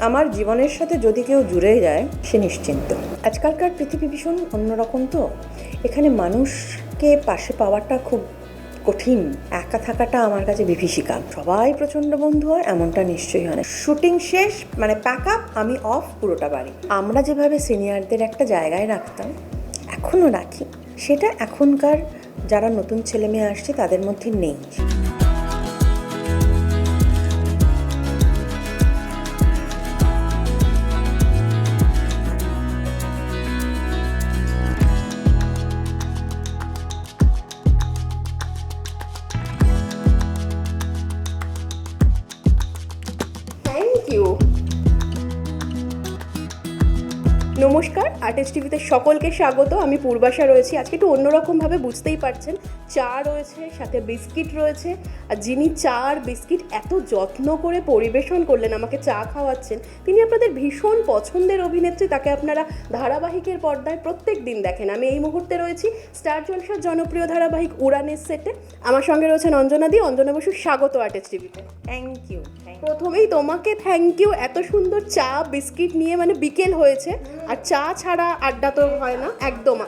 আমার জীবনের সাথে যদি কেউ জুড়ে যায়, সে নিশ্চিন্ত। আজকালকার পৃথিবী ভীষণ অন্যরকম তো। এখানে মানুষকে পাশে পাওয়াটা খুব কঠিন। একা থাকাটা আমার কাছে বিভীষিকা। সবাই প্রচণ্ড বন্ধু হয়, এমনটা নিশ্চয়ই হয় না। শুটিং শেষ মানে প্যাক আপ আমি অফ পুরোটা বাড়ি। আমরা যেভাবে সিনিয়রদের একটা জায়গায় রাখতাম, এখনও রাখি। সেটা এখনকার যারা নতুন ছেলে মেয়ে আসছে, তাদের মধ্যে নেই। আর্টিস্ট টিভিতে সকলকে স্বাগত। আমি পূর্বাশা রয়েছি। আজকে একটু অন্যরকমভাবে বুঝতেই পারছেন, চা রয়েছে, সাথে বিস্কিট রয়েছে। আর যিনি চা আর বিস্কিট এত যত্ন করে পরিবেশন করলেন, আমাকে চা খাওয়াচ্ছেন, তিনি আপনাদের ভীষণ পছন্দের অভিনেত্রী, তাকে আপনারা ধারাবাহিকের পর্দায় প্রত্যেক দিন দেখেন। আমি এই মুহূর্তে রয়েছি স্টার জলসার জনপ্রিয় ধারাবাহিক উড়ানের সেটে। আমার সঙ্গে রয়েছেন অঞ্জনা দি। অঞ্জনা বসু, স্বাগত আর্টিস্ট টিভিতে থ্যাংক ইউ প্রথমেই তোমাকে থ্যাংক ইউ এত সুন্দর চা, বিস্কিট নিয়ে মানে বিকেল হয়েছে। আর চা ছাড়া আড্ডা তো হয় না, একদম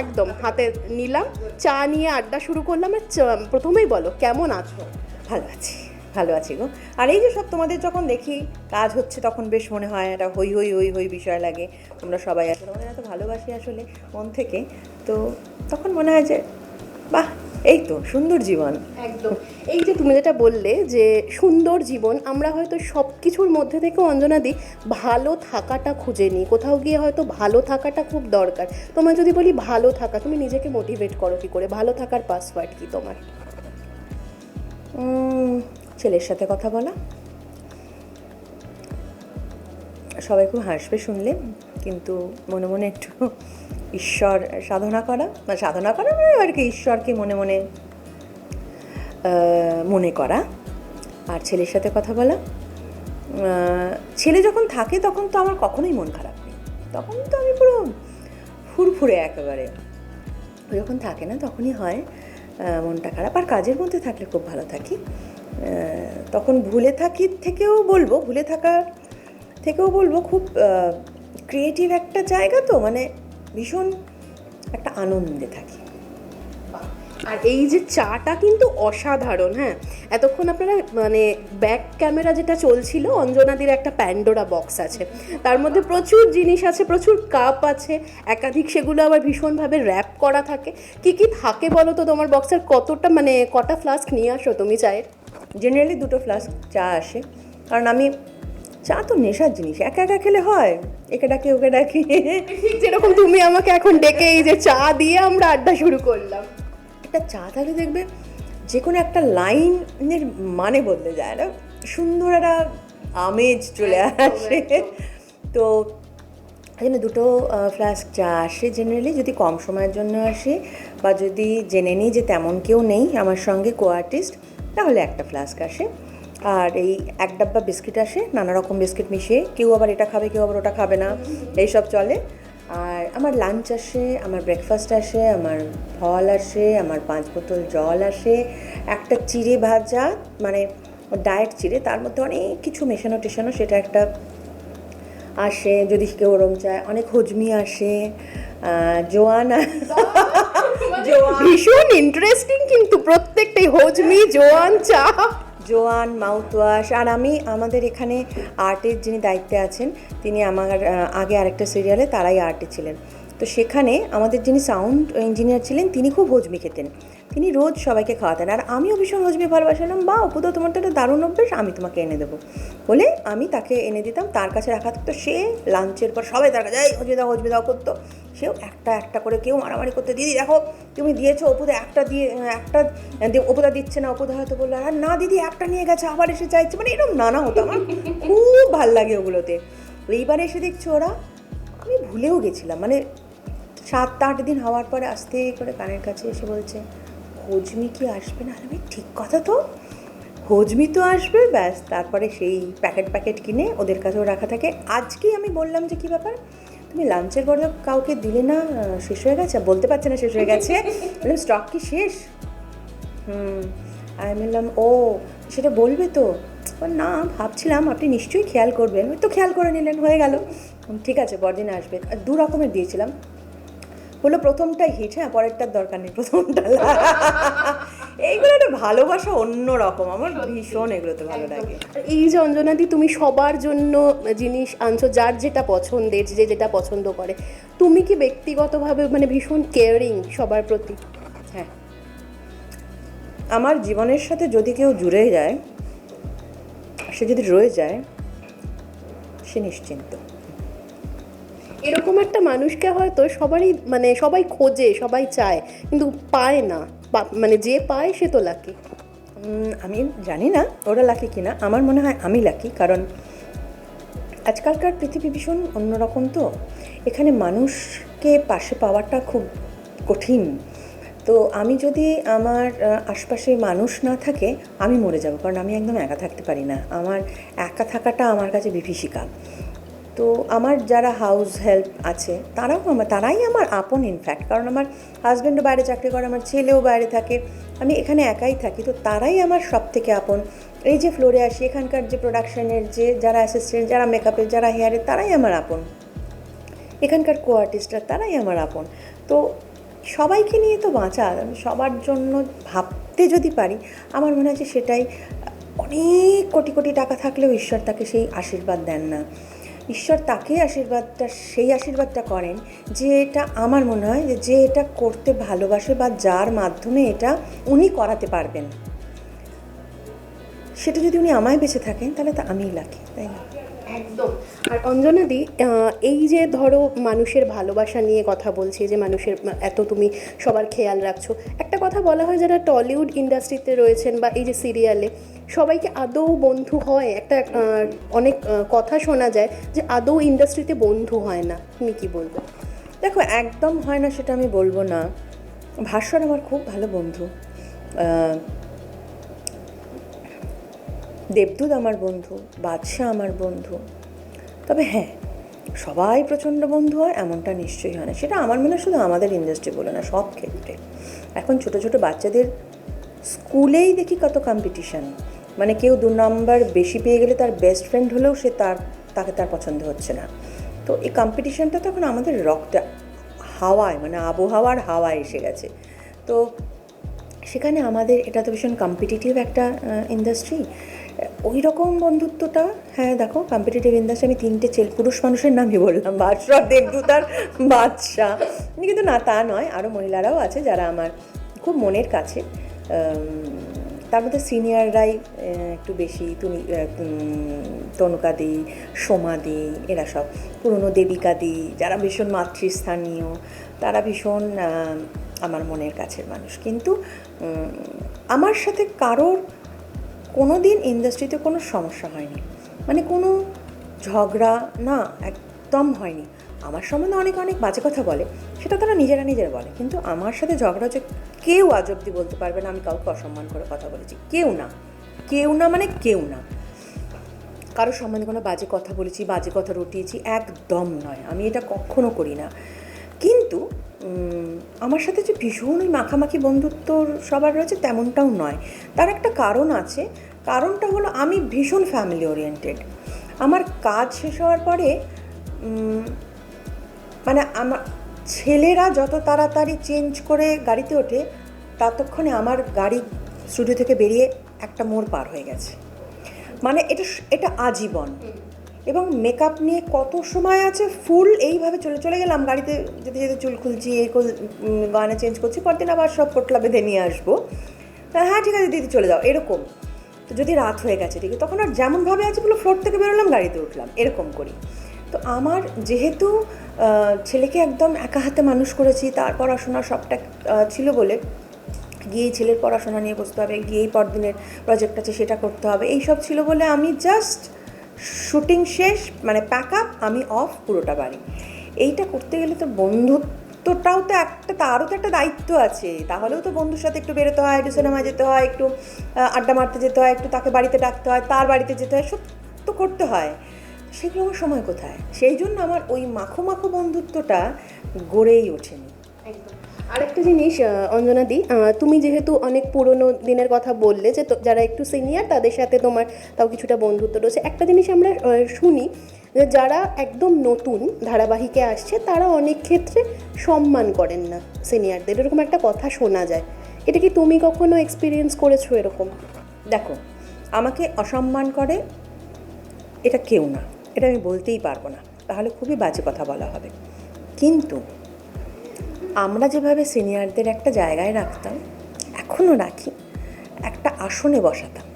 একদম, হাতে নিলাম। চা নিয়ে আড্ডা শুরু করলাম। আর প্রথমেই বলো, কেমন আছো? ভালো আছি ভালো আছি গো। আর এই যে সব তোমাদের যখন দেখি, কাজ হচ্ছে তখন বেশ মনে হয় একটা হই হই হই হই বিষয় লাগে। তোমরা সবাই আছো তোমাদের এত ভালোবাসি আসলে মন থেকে। তো তখন মনে হয় যে এই তো সুন্দর জীবন। একদম। এই যে তুমি যেটা বললে যে সুন্দর জীবন আমরা হয়তো সব কিছুর মধ্যে থেকে অঞ্জনা দিই ভালো থাকাটা খুঁজে নিই। কোথাও গিয়ে হয়তো ভালো থাকাটা খুব দরকার। তোমার যদি বলি ভালো থাকা তুমি নিজেকে মোটিভেট করো কি করে? ভালো থাকার পাসওয়ার্ড কি তোমার? ছেলের সাথে কথা বলা। সবাই খুব হাসবে শুনলে। কিন্তু মনে মনে একটু ঈশ্বর সাধনা করা মানে সাধনা করা মানে আর কি ঈশ্বরকে মনে মনে মনে করা। আর ছেলের সাথে কথা বলা ছেলে যখন থাকে তখন তো আমার কখনোই মন খারাপ নেই। তখন তো আমি পুরো ফুরফুরে একেবারে। যখন থাকে না তখনই হয় মনটা খারাপ। আর কাজের মধ্যে থাকলে খুব ভালো থাকি। তখন ভুলে থাকি, থেকেও বলব, ভুলে থাকা, থেকেও বলব খুব ক্রিয়েটিভ একটা জায়গা তো মানে ভীষণ একটা আনন্দে থাকি। আর এই যে চাটা কিন্তু অসাধারণ হ্যাঁ? এতক্ষণ আপনারা মানে ব্যাক ক্যামেরা যেটা চলছিল, অঞ্জনাদির একটা প্যান্ডোরা বক্স আছে। তার মধ্যে প্রচুর জিনিস আছে, প্রচুর কাপ আছে, একাধিক সেগুলো আবার ভীষণভাবে র্যাপ করা থাকে। কি কি থাকে বলো তো তোমার বক্সের কতটা মানে কটা ফ্লাস্ক নিয়ে আসো তুমি চায়ের? জেনারেলি দুটো ফ্লাস্ক চা আসে। কারণ আমি চা তো নেশার জিনিস একা একা খেলে হয়? একে ডাকি ওকে ডাকি। ঠিক যেরকম তুমি আমাকে এখন ডেকে এই যে চা দিয়ে আমরা আড্ডা শুরু করলাম। একটা চা থাকলে দেখবে যে কোনো একটা লাইনের মানে বদলে যায় না? সুন্দর একটা আমেজ চলে আসে। তো এখানে দুটো ফ্লাস্ক চা আসে জেনারেলি যদি কম সময়ের জন্য আসে বা যদি জেনে নিই যে তেমন কেউ নেই আমার সঙ্গে কো আর্টিস্ট তাহলে একটা ফ্লাস্ক আসে। আর এই এক ডাব্বা বিস্কিট আসে নানা রকম বিস্কিট মিশিয়ে। কেউ আবার এটা খাবে কেউ আবার ওটা খাবে না। এইসব চলে। আর আমার লাঞ্চ আসে আমার ব্রেকফাস্ট আসে আমার ফল আসে আমার পাঁচ বোতল জল আসে। একটা চিড়ে ভাজা মানে ডায়েট চিড়ে তার মধ্যে অনেক কিছু মেশানো টেশানো সেটা একটা আসে। যদি কেউ ওরম চায় অনেক হজমি আসে। জোয়ান জোয়ান। ভীষণ ইন্টারেস্টিং কিন্তু প্রত্যেকটাই হজমি জোয়ান চা। জোয়ান, মাউথওয়াশ আর আমি, আমাদের এখানে আর্টের যিনি দায়িত্বে আছেন, তিনি আমার আগে আরেকটা সিরিয়ালে তারাই আর্টে ছিলেন। তো সেখানে আমাদের যিনি সাউন্ড ইঞ্জিনিয়ার ছিলেন, তিনি খুব হজমি খেতেন। তিনি রোজ সবাইকে খাওয়াতেন। আর আমিও ভীষণ হজমি ভালোবাসলাম। বা অপুদা, তোমার তো একটা দারুণ অভ্যেস, আমি তোমাকে এনে দেবো। বলে আমি তাকে এনে দিতাম। তার কাছে রাখা থাকতো। সে লাঞ্চের পর সবাই তার কাছে, এই দাও হজমি দাও করতো। সেও একটা একটা করে কেউ মারামারি করতে। দিদি, দেখো, তুমি দিয়েছ, অপুদা একটা দিয়ে, একটা অপুদা দিচ্ছে না। অপুদা হয়তো বলল, আর না, দিদি, একটা নিয়ে গেছে, আবার এসে চাইছে। মানে এরকম নানা হতো আমার। খুব ভালো লাগে ওগুলোতে। এইবার এসে দেখছ ওরা, আমি ভুলেও গেছিলাম। মানে সাত আট দিন হওয়ার পরে আস্তে করে কানের কাছে এসে বলছে হজমি কি আসবে? না আমি ঠিক কথা তো। হজমি তো আসবে, ব্যাস, তারপরে সেই প্যাকেট প্যাকেট কিনে ওদের কাছেও রাখা থাকে। আজকেই আমি বললাম যে, কী ব্যাপার? তুমি লাঞ্চের পরে কাউকে দিলে না, শেষ হয়ে গেছে? বলতে পারছে না শেষ হয়ে গেছে। বললাম স্টক কি শেষ? হুম, আমি বললাম, ও, সেটা বলবে তো। না, ভাবছিলাম আপনি নিশ্চয়ই খেয়াল করবেন। ওই তো খেয়াল করে নিলেন, হয়ে গেল। ঠিক আছে, পরদিন আসবে। আর দু রকমের দিয়েছিলাম। বলল প্রথমটা হিট হ্যাঁ পরেরটার দরকার নেই প্রথমটা এইগুলো একটা ভালোবাসা অন্য রকম আমার ভীষণ এগুলোতে ভালো লাগে। এই যে অঞ্জনাদি তুমি সবার জন্য জিনিস আনছো যার যেটা পছন্দের যে যেটা পছন্দ করে তুমি কি ব্যক্তিগতভাবে মানে ভীষণ কেয়ারিং সবার প্রতি? হ্যাঁ। আমার জীবনের সাথে যদি কেউ জুড়ে যায় সে যদি রয়ে যায় সে নিশ্চিন্ত। এরকম একটা মানুষকে হয়তো সবারই মানে সবাই খোঁজে, সবাই চায়, কিন্তু পায় না। মানে যে পায় সে তো লাকি আমি জানি না ওরা লাকি কিনা। আমার মনে হয় আমি লাকি কারণ আজকালকার পৃথিবী ভীষণ অন্যরকম তো। এখানে মানুষকে পাশে পাওয়াটা খুব কঠিন। তো আমি যদি আমার আশপাশে মানুষ না থাকে, আমি মরে যাব, কারণ আমি একদম একা থাকতে পারি না। আমার একা থাকাটা আমার কাছে বিভীষিকা। তো আমার যারা হাউস হেল্প আছে, তারাও আমার, তারাই আমার আপন ইনফ্যাক্ট কারণ আমার হাজব্যান্ডও বাইরে চাকরি করে, আমার ছেলেও বাইরে থাকে, আমি এখানে একাই থাকি, তো তারাই আমার সব থেকে আপন। এই যে ফ্লোরে আসি, এখানকার যে প্রোডাকশনের যে যারা অ্যাসিস্ট্যান্ট যারা মেকআপের যারা হেয়ারের তারাই আমার আপন। এখানকার কো আর্টিস্টরা তারাই আমার আপন। তো সবাইকে নিয়ে তো বাঁচা সবার জন্য ভাবতে যদি পারি, আমার মনে হয় যে সেটাই, অনেক কোটি কোটি টাকা থাকলেও ঈশ্বর তাকে সেই আশীর্বাদ দেন না। ঈশ্বর তাকেই আশীর্বাদটা, সেই আশীর্বাদটা করেন যে এটা আমার মনে হয় যে এটা করতে ভালোবাসে বা যার মাধ্যমে এটা উনি করাতে পারবেন। সেটা যদি উনি আমায় বেঁচে থাকেন, তাহলে তো আমিই লাকি তাই না? একদম। আর অঞ্জনাদি এই যে ধরো মানুষের ভালোবাসা নিয়ে কথা বলছি যে মানুষের এত তুমি সবার খেয়াল রাখছো, একটা কথা বলা হয় যারা টলিউড ইন্ডাস্ট্রিতে রয়েছেন বা এই যে সিরিয়ালে সবাইকে আদৌ বন্ধু হয়। একটা অনেক কথা শোনা যায় যে আদৌ ইন্ডাস্ট্রিতে বন্ধু হয় না। তুমি কি বলবে? দেখো, একদম হয় না সেটা আমি বলব না। ভাস্বর আমার খুব ভালো বন্ধু। দেবদূত আমার বন্ধু, বাদশাহ আমার বন্ধু। তবে হ্যাঁ সবাই প্রচণ্ড বন্ধু হয়, এমনটা নিশ্চয়ই হয় না। সেটা আমার মনে হয় শুধু আমাদের ইন্ডাস্ট্রি বলে না, সব ক্ষেত্রে। এখন ছোট ছোট বাচ্চাদের স্কুলেই দেখি কত কম্পিটিশন মানে কেউ দু নম্বর বেশি পেয়ে গেলে তার বেস্ট ফ্রেন্ড হলেও সে তার, তাকে তার পছন্দ হচ্ছে না। তো এই কম্পিটিশনটা তখন আমাদের রক্তে, হাওয়ায় মানে আবহাওয়ার হাওয়ায় এসে গেছে। তো সেখানে আমাদের, এটা তো ভীষণ কম্পিটিটিভ একটা ইন্ডাস্ট্রি ওই রকম বন্ধুত্বটা হ্যাঁ দেখো কম্পিটিটিভ ইন্ডাস্ট্রি আমি তিনটে ছেলে, পুরুষ মানুষের নামই বললাম, বাদশাহ দেবদূত আর বাদশাহ। কিন্তু না, তা নয় আরও মহিলারাও আছে যারা আমার খুব মনের কাছে। তার মধ্যে সিনিয়ররাই একটু বেশি তুমি তনুকাদি সোমাদি এরা সব। পুরনো দেবিকাদি যারা ভীষণ মাতৃস্থানীয়, তারা ভীষণ আমার মনের কাছের মানুষ। কিন্তু আমার সাথে কারোর কোনো দিন ইন্ডাস্ট্রিতে কোনো সমস্যা হয়নি। মানে কোনো ঝগড়া না, একদম হয়নি। আমার সম্বন্ধে অনেক অনেক বাজে কথা বলে, সেটা তারা নিজেরা নিজেরা বলে। কিন্তু আমার সাথে ঝগড়া হচ্ছে, কেউ আজ অব্দি বলতে পারবে না আমি কাউকে অসম্মান করে কথা বলেছি। কেউ না। কেউ না মানে কেউ না। কারোর সম্বন্ধে কোনো বাজে কথা বলেছি, বাজে কথা রটিয়েছি, একদম নয়। আমি এটা কখনো করি না। কিন্তু আমার সাথে যে ভীষণ ওই মাখামাখি বন্ধুত্ব সবার রয়েছে তেমনটাও নয়। তার একটা কারণ আছে। কারণটা হলো আমি ভীষণ ফ্যামিলি ওরিয়েন্টেড আমার কাজ শেষ হওয়ার পরে মানে আমার ছেলেরা যত তাড়াতাড়ি চেঞ্জ করে গাড়িতে ওঠে, ততক্ষণে আমার গাড়ি স্টুডিও থেকে বেরিয়ে একটা মোড় পার হয়ে গেছে। মানে এটা এটা আজীবন। এবং মেকআপ নিয়ে কত সময় আছে ফুল এইভাবে চলে চলে গেলাম গাড়িতে যেতে যেতে চুল খুলছি এই গানে চেঞ্জ করছি, পরদিন আবার সব পোটলা বেঁধে নিয়ে আসব। হ্যাঁ ঠিক আছে, দিদি চলে যাও, এরকম। তো যদি রাত হয়ে গেছে, ঠিক তখন আর যেমনভাবে আছে বলে ফ্লোর থেকে বেরোলাম, গাড়িতে উঠলাম, এরকম করি। তো আমার যেহেতু ছেলেকে একদম একা হাতে মানুষ করেছি, তার পড়াশোনা সবটা ছিল বলে, গিয়েই ছেলের পড়াশোনা নিয়ে বসতে হবে, গিয়েই পরদিনের প্রজেক্ট আছে, সেটা করতে হবে এই সব ছিল বলে আমি জাস্ট শুটিং শেষ মানে প্যাক আপ আমি অফ পুরোটা বাড়ি। এইটা করতে গেলে তো বন্ধুত্বটাও তো একটা, তারও তো একটা দায়িত্ব আছে, তাহলেও তো বন্ধুর সাথে একটু বেরোতে হয়, একটু সিনেমায় যেতে হয়, একটু আড্ডা মারতে যেতে হয়, একটু তাকে বাড়িতে ডাকতে হয়, তার বাড়িতে যেতে হয়, সব তো করতে হয়। সেগুলো আমার সময় কোথায়? সেই জন্য আমার ওই মাখো মাখো বন্ধুত্বটা গড়েই ওঠেনি। একদম। আরেকটা জিনিস অঞ্জনা দি তুমি যেহেতু অনেক পুরনো দিনের কথা বললে যে তো- যারা একটু সিনিয়র তাদের সাথে তোমার তাও কিছুটা বন্ধুত্ব রয়েছে। একটা জিনিস আমরা শুনি যে যারা একদম নতুন ধারাবাহিকে আসছে তারা অনেক ক্ষেত্রে সম্মান করেন না সিনিয়রদের এরকম একটা কথা শোনা যায়। এটা কি তুমি কখনো এক্সপিরিয়েন্স করেছ এরকম? দেখো আমাকে অসম্মান করে এটা কেউ না। এটা আমি বলতেই পারব না। তাহলে খুবই বাজে কথা বলা হবে। কিন্তু আমরা যেভাবে সিনিয়রদের একটা জায়গায় রাখতাম, এখনও রাখি, একটা আসনে বসাতাম।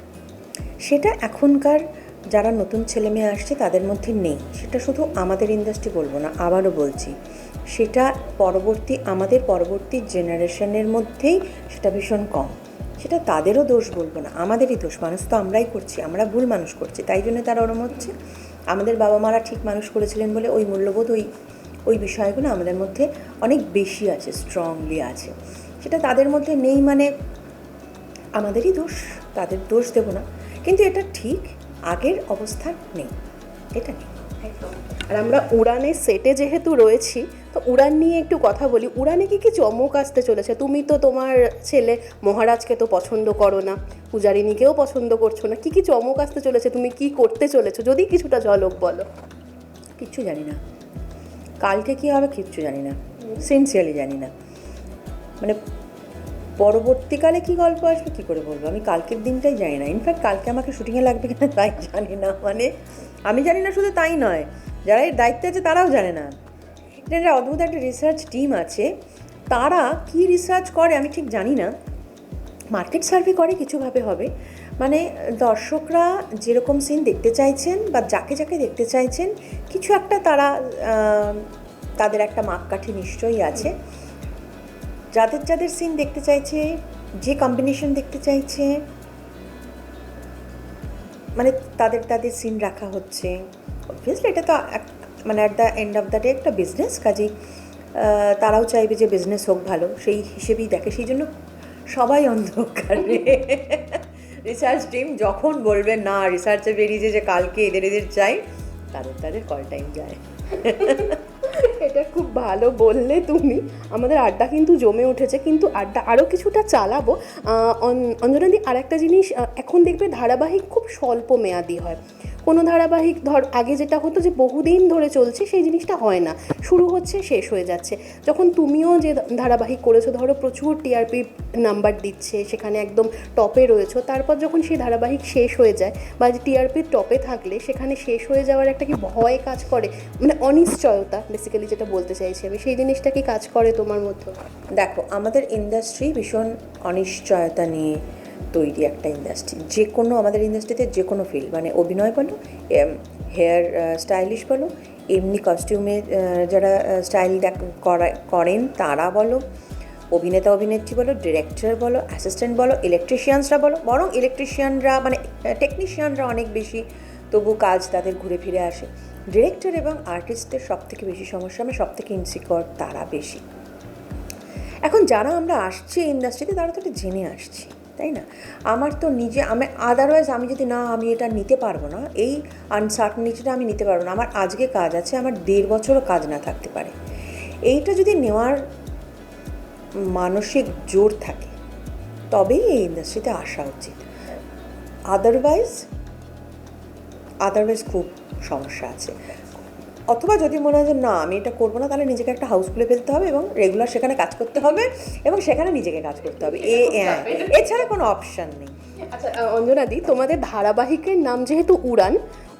সেটা এখনকার যারা নতুন ছেলে মেয়ে আসছে, তাদের মধ্যে নেই। সেটা শুধু আমাদের ইন্ডাস্ট্রি বলব না, আবারও বলছি। সেটা পরবর্তী, আমাদের পরবর্তী জেনারেশনের মধ্যেই সেটা ভীষণ কম। সেটা তাদেরও দোষ বলব না, আমাদেরই দোষ। মানুষ তো আমরাই করছি, আমরা ভুল মানুষ করছি, তাই জন্য তারা ওরম হচ্ছে। আমাদের বাবা মারা ঠিক মানুষ করেছিলেন বলে ওই মূল্যবোধ, ওই ওই বিষয়গুলো আমাদের মধ্যে অনেক বেশি আছে স্ট্রংলি আছে। সেটা তাদের মধ্যে নেই মানে আমাদেরই দোষ, তাদের দোষ দেব না। কিন্তু এটা ঠিক, আগের অবস্থা নেই। এটা নেই। আর আমরা উড়ানের সেটে যেহেতু রয়েছি, তো উড়ান নিয়ে একটু কথা বলি। উড়ানে কি কি চমক আসতে চলেছে? তুমি তো তোমার ছেলে, মহারাজকে তো পছন্দ করো না পূজারিনীকেও পছন্দ করছ না। কি কি চমক আসতে চলেছে? তুমি কি করতে চলেছো? যদি কিছুটা ঝলক বলো। কিচ্ছু জানি না। কালকে কী হবে কিচ্ছু জানি না। সিনসিয়ারলি জানি না। মানে পরবর্তীকালে কি গল্প আসবে, কী করে বলব? আমি কালকের দিনটাই জানি না। ইনফ্যাক্ট কালকে আমাকে শুটিংয়ে লাগবে কিনা তাই জানি না। মানে আমি জানি না শুধু তাই নয়, যারা এর দায়িত্বে আছে তারাও জানে না। এটা একটা অদ্ভুত একটা রিসার্চ টিম আছে। তারা কি রিসার্চ করে আমি ঠিক জানি না। মার্কেট সার্ভে করে, কিছুভাবে হবে। মানে দর্শকরা যেরকম সিন দেখতে চাইছেন বা যাকে যাকে দেখতে চাইছেন, কিছু একটা তারা তাদের একটা মাপকাঠি নিশ্চয়ই আছে। যাদের যাদের সিন দেখতে চাইছে, যে কম্বিনেশন দেখতে চাইছে মানে তাদের তাদের সিন রাখা হচ্ছে। অবভিয়াসলি এটা তো মানে at the end of the day একটা বিজনেস কাজেই তারাও চাইবে যে বিজনেস হোক ভালো, সেই হিসেবেই দেখে। সেই জন্য সবাই অন্ধকারে। রিসার্চ টিম যখন বলবে, না রিসার্চে বেরিয়েছে যে কালকে এদের এদের চাই, তাদের তাদের কল টাইম যায়। এটা খুব ভালো বললে তুমি। আমাদের আড্ডা কিন্তু জমে উঠেছে, কিন্তু আড্ডা আরও কিছুটা চালাবো। অঞ্জনাদি আর একটা জিনিস এখন দেখবে ধারাবাহিক খুব স্বল্প মেয়াদি হয়। কোনো ধারাবাহিক ধর, আগে যেটা হতো যে বহুদিন ধরে চলছে, সেই জিনিসটা হয় না। শুরু হচ্ছে, শেষ হয়ে যাচ্ছে। যখন তুমিও যে ধারাবাহিক করেছ, ধরো প্রচুর টিআরপি নাম্বার দিচ্ছে, সেখানে একদম টপে রয়েছো, তারপর যখন সেই ধারাবাহিক শেষ হয়ে যায় বা যে টিআরপির টপে থাকলে, সেখানে শেষ হয়ে যাওয়ার একটা কি ভয় কাজ করে? মানে অনিশ্চয়তা বেসিক্যালি যেটা বলতে চাইছি আমি, সেই জিনিসটা কি কাজ করে তোমার মধ্যে? দেখো, আমাদের ইন্ডাস্ট্রি ভীষণ অনিশ্চয়তা নিয়ে তৈরি একটা ইন্ডাস্ট্রি যে কোনো আমাদের ইন্ডাস্ট্রিতে যে কোনো ফিল্ড মানে অভিনয় বলো হেয়ার স্টাইলিশ বলো, এমনি কস্টিউমে যারা স্টাইল করা, করেন তারা বলো, অভিনেতা, অভিনেত্রী বলো ডিরেক্টর বলো অ্যাসিস্ট্যান্ট বলো ইলেকট্রিশিয়ানসরা বলো, বরং ইলেকট্রিশিয়ানরা মানে টেকনিশিয়ানরা অনেক বেশি, তবু কাজ তাদের ঘুরে ফিরে আসে। ডিরেক্টর এবং আর্টিস্টদের সব থেকে বেশি সমস্যা আমি সব থেকে ইনসিকিওর তারা বেশি। এখন যারা আমরা আসছি ইন্ডাস্ট্রিতে তারা তো এটা জেনে আসছি। তাই না? আমার তো নিজে, আমি আদারওয়াইজ আমি যদি না, আমি এটা নিতে পারব না, এই আনসার্টনিটিটা আমি নিতে পারব না। আমার আজকে কাজ আছে, আমার দেড় বছরও কাজ না থাকতে পারে। এইটা যদি নেওয়ার মানসিক জোর থাকে, তবেই এই ইন্ডাস্ট্রিতে আসা উচিত। আদারওয়াইজ আদারওয়াইজ খুব সমস্যা আছে। অথবা যদি মনে হয় যে না আমি এটা করব না তাহলে নিজেকে একটা হাউস খুলে ফেলতে হবে এবং রেগুলার সেখানে কাজ করতে হবে এবং সেখানে নিজেকে কাজ করতে হবে। এ এছাড়া কোনো অপশান নেই। আচ্ছা অঞ্জনাদি তোমাদের ধারাবাহিকের নাম যেহেতু উড়ান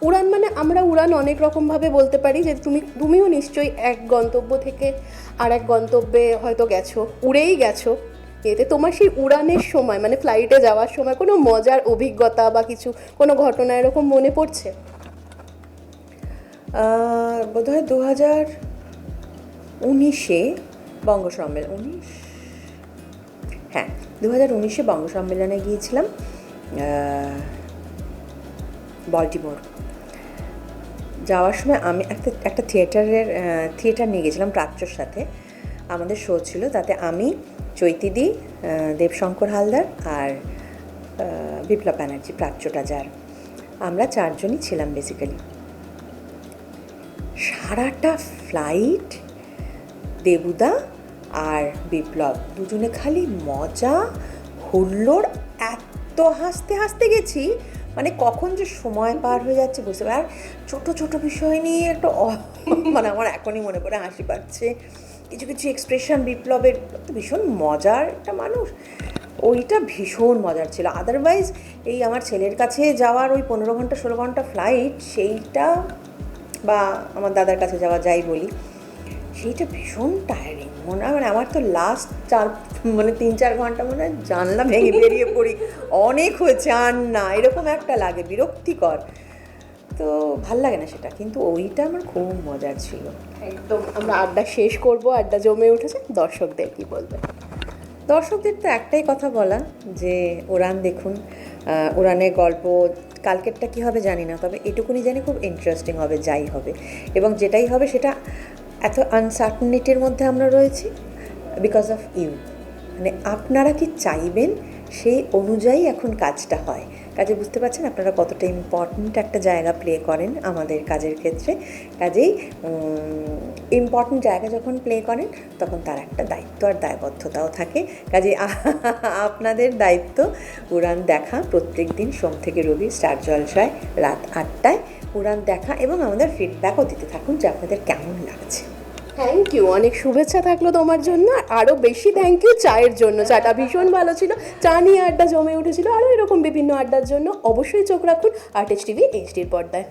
উড়ান মানে আমরা উড়ান অনেক রকমভাবে বলতে পারি যে তুমি তুমিও নিশ্চয়ই এক গন্তব্য থেকে আর এক গন্তব্যে হয়তো গেছো উড়েই গেছো। এতে তোমার সেই উড়ানের সময় মানে ফ্লাইটে যাওয়ার সময় কোনো মজার অভিজ্ঞতা বা কিছু কোনো ঘটনা এরকম মনে পড়ছে? বোধ হয় দু হাজার উনিশে বঙ্গ সম্মেলন উনিশ? হ্যাঁ দু হাজার উনিশে বঙ্গ সম্মেলনে গিয়েছিলাম বল্টিমোর। যাওয়ার সময় আমি একটা একটা থিয়েটারের থিয়েটার নিয়ে গেছিলাম প্রাচ্যর সাথে। আমাদের শো ছিল, তাতে আমি, চৈতিদি দেবশঙ্কর হালদার আর বিপ্লব ব্যানার্জি, প্রাচ্যটা যার। আমরা চারজনই ছিলাম বেসিক্যালি সারাটা ফ্লাইট দেবুদা আর বিপ্লব দুজনে খালি মজা, হুল্লোড়, এত হাসতে হাসতে গেছি মানে কখন যে সময় পার হয়ে যাচ্ছে বুঝতে পার ছোটো ছোটো বিষয় নিয়ে একটা মানে আমার এখনই মনে পড়ে হাসি পাচ্ছে। কিছু কিছু এক্সপ্রেশন বিপ্লবের ভীষণ মজার একটা মানুষ। ওইটা ভীষণ মজার ছিল। আদারওয়াইজ এই আমার ছেলের কাছে যাওয়ার ওই পনেরো ঘণ্টা, ষোলো ঘণ্টা ফ্লাইট সেইটা বা আমার দাদার কাছে যাওয়া যাই বলি সেইটা ভীষণ টায়ারিং মনে হয় মানে আমার তো লাস্ট চার মানে তিন চার ঘণ্টা মনে হয় জানলা ভেঙে বেরিয়ে পড়ি। অনেক হয়েছে আর না এরকম একটা লাগে বিরক্তিকর। তো ভালো লাগে না সেটা কিন্তু ওইটা আমার খুব মজার ছিল। একদম আমরা আড্ডা শেষ করব আড্ডা জমে উঠেছে দর্শকদের কি বলবে? দর্শকদের তো একটাই কথা বলা যে উড়ান দেখুন উড়ানের গল্প কালকেরটা কী হবে জানি না, তবে এটুকুনি জানি খুব ইন্টারেস্টিং হবে, যাই হবে। এবং যেটাই হবে সেটা এত আনসার্টনিটির মধ্যে আমরা রয়েছি বিকজ অফ ইউ মানে আপনারা কি চাইবেন সেই অনুযায়ী এখন কাজটা হয়। কাজে বুঝতে পারছেন আপনারা কতটা ইম্পর্ট্যান্ট একটা জায়গা প্লে করেন আমাদের কাজের ক্ষেত্রে। কাজেই ইম্পর্ট্যান্ট জায়গা যখন প্লে করেন, তখন তার একটা দায়িত্ব আর দায়বদ্ধতাও থাকে। কাজে আপনাদের দায়িত্ব উড়ান দেখা। প্রত্যেক দিন সোম থেকে রবি স্টার জলসায় রাত আটটায় উড়ান দেখা এবং আমাদের ফিডব্যাকও দিতে থাকুন যে আপনাদের কেমন লাগছে। থ্যাংক ইউ অনেক শুভেচ্ছা থাকল তোমার জন্য, আর আরও বেশি থ্যাংক ইউ চায়ের জন্য। চাটা ভীষণ ভালো ছিল, চা নিয়ে আড্ডা জমে উঠেছিল আরও এরকম বিভিন্ন আড্ডার জন্য অবশ্যই চোখ রাখুন আর্টিস্ট টিভি এইচডির পর্দায়।